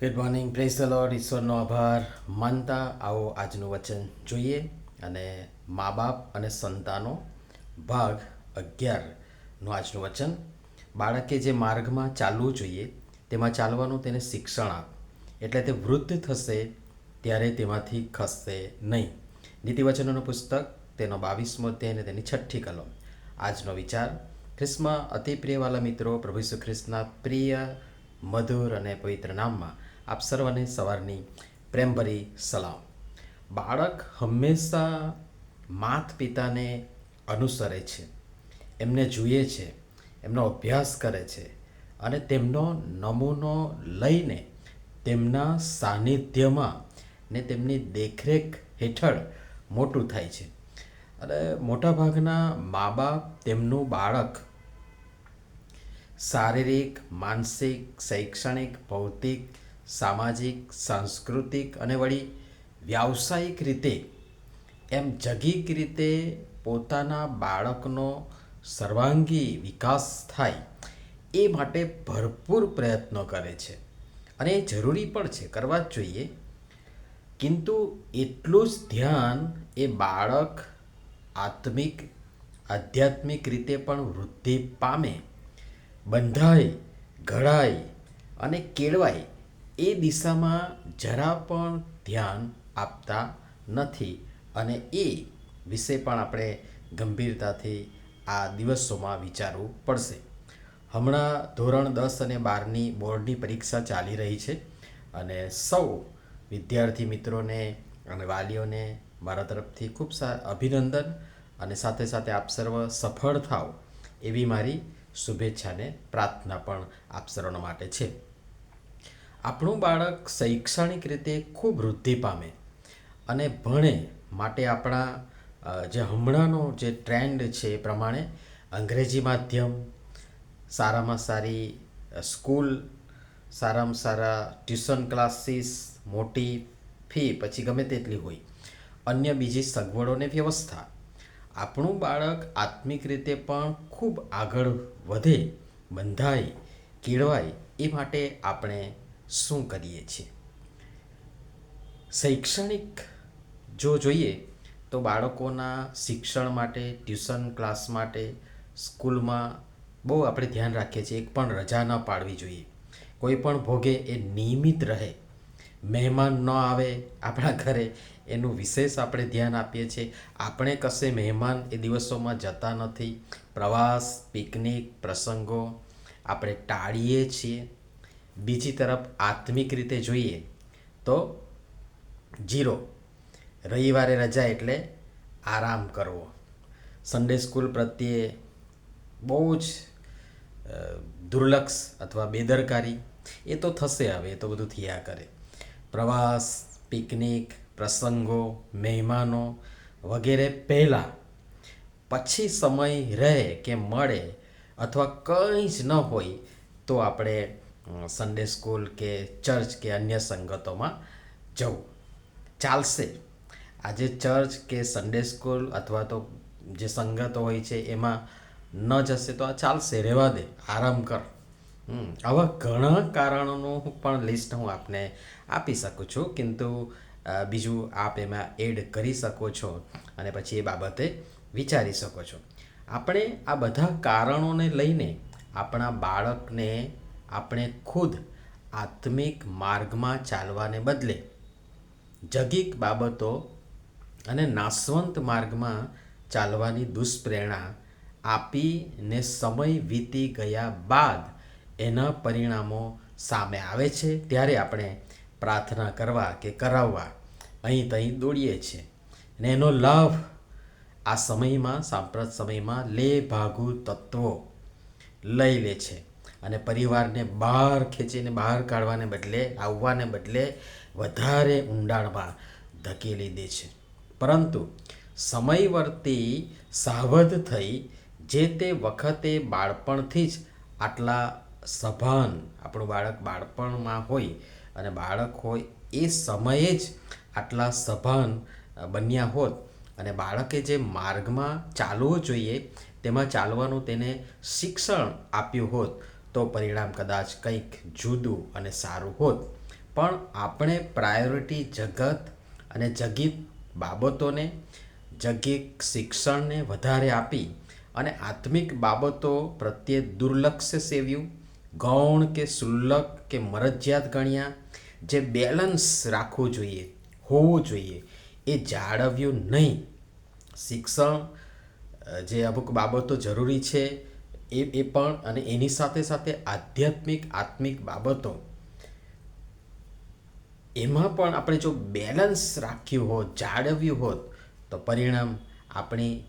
Good morning praise the Lord ઈશ્વરનો આભાર. માનતા આવો આજનું વચન જોઈએ અને મા બાપ અને સંતાનો ભાગ અગિયારનું આજનું વચન. બાળકે જે માર્ગમાં ચાલવું જોઈએ, તેમાં ચાલવાનું તેને શિક્ષણ આપ. એટલે તે વૃદ્ધ થશે ત્યારે તેમાંથી ખસશે નહીં. નીતિવચનોનું પુસ્તક, તેનો બાવીસમો અધ્યાય અને તેની છઠ્ઠી કલમ. આજનો વિચાર, ખ્રિસ્તમાં અતિ પ્રિયવાલા મિત્રો પ્રભુ ઈસુ ખ્રિસ્તના પ્રિય, મધુર અને પવિત્ર નામમાં આપ સર્વને સવારની પ્રેમભરી સલામ. બાળક હંમેશા માત પિતાને અનુસરે છે. એમને જુએ છે, એમનો અભ્યાસ કરે છે અને તેમનો નમૂનો લઈને તેમના સાનિધ્યમાં ને તેમની દેખરેખ હેઠળ મોટું થાય છે. અને મોટાભાગના મા બાપ તેમનું બાળક શારીરિક, માનસિક, શૈક્ષણિક, ભૌતિક સામાજિક, સાંસ્કૃતિક અને વળી વ્યાવસાયિક રીતે એમ જગીક રીતે પોતાના બાળકનો સર્વાંગી વિકાસ થાય એ માટે ભરપૂર પ્રયત્નો કરે છે. અને એ જરૂરી પણ છે, કરવા જ જોઈએ. કિંતુ એટલું જ ધ્યાન એ બાળક આત્મિક, આધ્યાત્મિક રીતે પણ વૃદ્ધિ પામે, બંધાય, ઘડાય અને કેળવાય એ દિશામાં જરા પણ ધ્યાન આપતા નથી અને એ વિશે પણ આપણે ગંભીરતાથી આ દિવસોમાં વિચારવું પડશે. હમણાં ધોરણ દસ અને બારની બોર્ડની પરીક્ષા ચાલી રહી છે અને સૌ વિદ્યાર્થી મિત્રોને અને વાલીઓને મારા તરફથી ખૂબ સા, અભિનંદન અને સાથે સાથે આપ સર્વ સફળ થાવ એવી મારી શુભેચ્છાને પ્રાર્થના પણ આપ સર્વના માટે છે. આપણું બાળક શૈક્ષણિક રીતે ખૂબ વૃદ્ધિ પામે અને ભણે માટે આપણા જે હમણાંનો જે ટ્રેન્ડ છે એ પ્રમાણે અંગ્રેજી માધ્યમ, સારામાં સારી સ્કૂલ, સારામાં સારા ટ્યુશન ક્લાસીસ, મોટી ફી, પછી ગમે તેટલી હોય, અન્ય બીજી સગવડોને વ્યવસ્થા. આપણું બાળક આત્મિક રીતે પણ ખૂબ આગળ વધે, બંધાય, કેળવાય એ માટે આપણે શું કરીએ છીએ? શૈક્ષણિક જો જોઈએ તો બાળકોના શિક્ષણ માટે, ટ્યુશન ક્લાસ માટે, સ્કૂલમાં બહુ આપણે ધ્યાન રાખીએ છીએ. એક પણ રજા ન પાડવી જોઈએ. કોઈ પણ ભોગે એ નિયમિત રહે. મહેમાન ન આવે આપણા ઘરે, એનું વિશેષ આપણે ધ્યાન આપીએ છીએ. આપણે કશે મહેમાન એ દિવસોમાં જતા નથી. પ્રવાસ, પિકનિક, પ્રસંગો આપણે ટાળીએ છીએ. બીજી તરફ આત્મિક રીતે જોઈએ તો જીરો, રવિવારે રજા એટલે આરામ કરવો. સન્ડે સ્કૂલ પ્રત્યે બહુ જ દુર્લક્ષ અથવા બેદરકારી, એ તો થશે હવે, એ તો બધું થયા કરે. પ્રવાસ, પિકનિક, પ્રસંગો, મહેમાનો વગેરે પહેલાં, પછી સમય રહે કે મળે અથવા કંઈ જ ન હોય તો આપણે સન્ડે સ્કૂલ કે ચર્ચ કે અન્ય સંગતોમાં જવું. ચાલશે. આજે ચર્ચ કે સન્ડે સ્કૂલ અથવા તો જે સંગતો હોય છે એમાં ન જશે તો આ ચાલશે. રહેવા દે. આરામ કર. આવા ઘણા કારણોનું પણ લિસ્ટ હું આપને આપી શકું છું. કિંતુ બીજું આપ એમાં એડ કરી શકો છો અને પછી એ બાબતે વિચારી શકો છો. આપણે આ બધા કારણોને લઈને આપણા બાળકને આપણે ખુદ આત્મિક માર્ગમાં ચાલવાને બદલે જગીક બાબતો અને નાશવંત માર્ગમાં ચાલવાની દુષ્પ્રેરણા આપીને સમય વીતી ગયા બાદ એના પરિણામો સામે આવે છે ત્યારે આપણે પ્રાર્થના કરવા કે કરાવવા અહીં તહીં દોડીએ છીએ. ને એનો લાભ આ સમયમાં, સાંપ્રત સમયમાં લે ભાગુ તત્વો લઈ લે છે. અને પરિવારને બહાર ખેંચીને બહાર કાઢવાને બદલે, આવવાને બદલે વધારે ઊંડાણમાં ધકેલી દે છે. પરંતુ સમયવર્તી સાવધ થઈ જે તે વખતે બાળપણથી જ આટલા સભાન આપણું બાળક બાળપણમાં હોય અને બાળક હોય એ સમયે જ આટલા સભાન બન્યા હોત અને બાળકે જે માર્ગમાં ચાલવો જોઈએ, તેમાં ચાલવાનું તેને શિક્ષણ આપ્યું હોત તો પરિણામ કદાચ કંઈક જુદું અને સારું હોત. પણ આપણે પ્રાયોરિટી જગત અને જગીત બાબતોને જગીક શિક્ષણને વધારે આપી અને આત્મિક બાબતો પ્રત્યે દુર્લક્ષ સેવ્યું, ગૌણ કે સુલ્લક કે મરજિયાત ગણ્યા, જે બેલેન્સ રાખવું જોઈએ, હોવું જોઈએ, એ જાળવ્યું નહીં. શિક્ષણ જે અમુક બાબતો જરૂરી છે એ એ પણ અને એની સાથે સાથે આધ્યાત્મિક, આત્મિક બાબતો. એમાં પણ આપણે જો બેલેન્સ રાખ્યું હોત, જાળવ્યું હોત, તો પરિણામ આપણી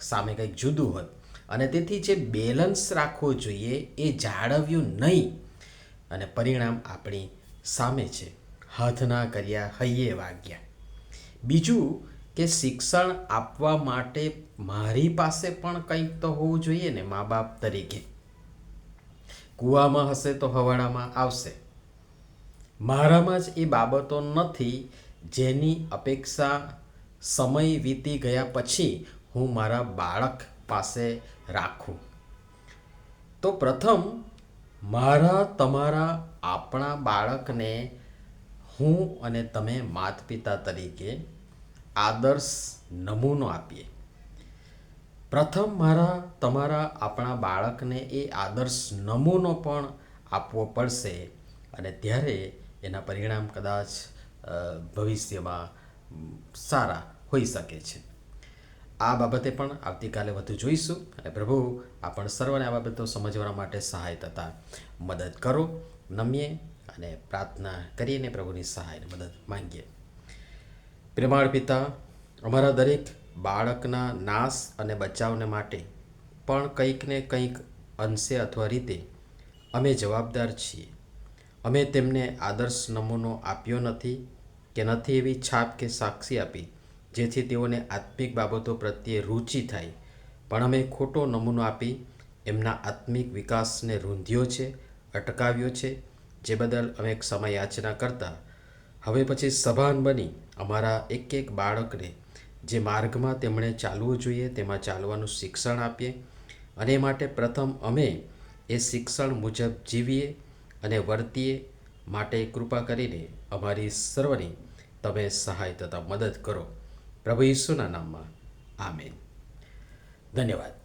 સામે કંઈક જુદું હોત. અને તેથી જે બેલેન્સ રાખવો જોઈએ એ જાળવ્યું નહીં. અને પરિણામ આપણી સામે છે. હાથ ના કર્યા, હૈયે વાગ્યા. બીજું કે શિક્ષણ આપવા માટે મારી પાસે પણ કંઈક તો હોવું જોઈએ ને મા બાપ તરીકે. કૂવામાં હશે તો હવાડામાં આવશે. મારામાં જ એ બાબતો નથી જેની અપેક્ષા સમય વીતી ગયા પછી હું મારા બાળક પાસે રાખું. તો પ્રથમ, મારા તમારા આપણા બાળકને હું અને તમે માતા પિતા તરીકે આદર્શ નમૂનો આપીએ. પ્રથમ મારા, તમારા આપણા બાળકને એ આદર્શ નમૂનો પણ આપવો પડશે અને ત્યારે એના પરિણામ કદાચ ભવિષ્યમાં સારા હોઈ શકે છે. આ બાબતે પણ આવતીકાલે વધુ જોઈશું અને પ્રભુ આપણ સર્વને આ બાબતો સમજવા માટે સહાય થતા મદદ કરો. નમીએ અને પ્રાર્થના કરીને પ્રભુની સહાયને મદદ માંગીએ. પ્રેમાળ પિતા, અમારા દરેક બાળકના નાશ અને બચાવને માટે પણ કંઈક ને કંઈક અંશે અથવા રીતે અમે જવાબદાર છીએ. અમે તેમને આદર્શ નમૂનો આપ્યો નથી કે નથી એવી છાપ કે સાક્ષી આપી, જેથી તેઓને આત્મિક બાબતો પ્રત્યે રુચિ થાય. પણ અમે ખોટો નમૂનો આપી એમના આત્મિક વિકાસને રૂંધ્યો છે, અટકાવ્યો છે, જે બદલ અમે ક્ષમા યાચના કરતા હવે પછી સભાન બની અમારા એક એક બાળકને જે માર્ગમાં તેમણે ચાલવું જોઈએ તેમાં ચાલવાનું શિક્ષણ આપીએ અને માટે પ્રથમ અમે એ શિક્ષણ મુજબ જીવીએ અને વર્તીએ માટે કૃપા કરીને અમારી સર્વની તમે સહાય તથા મદદ કરો. પ્રભુ ઈસુના નામમાં. આમેન. ધન્યવાદ.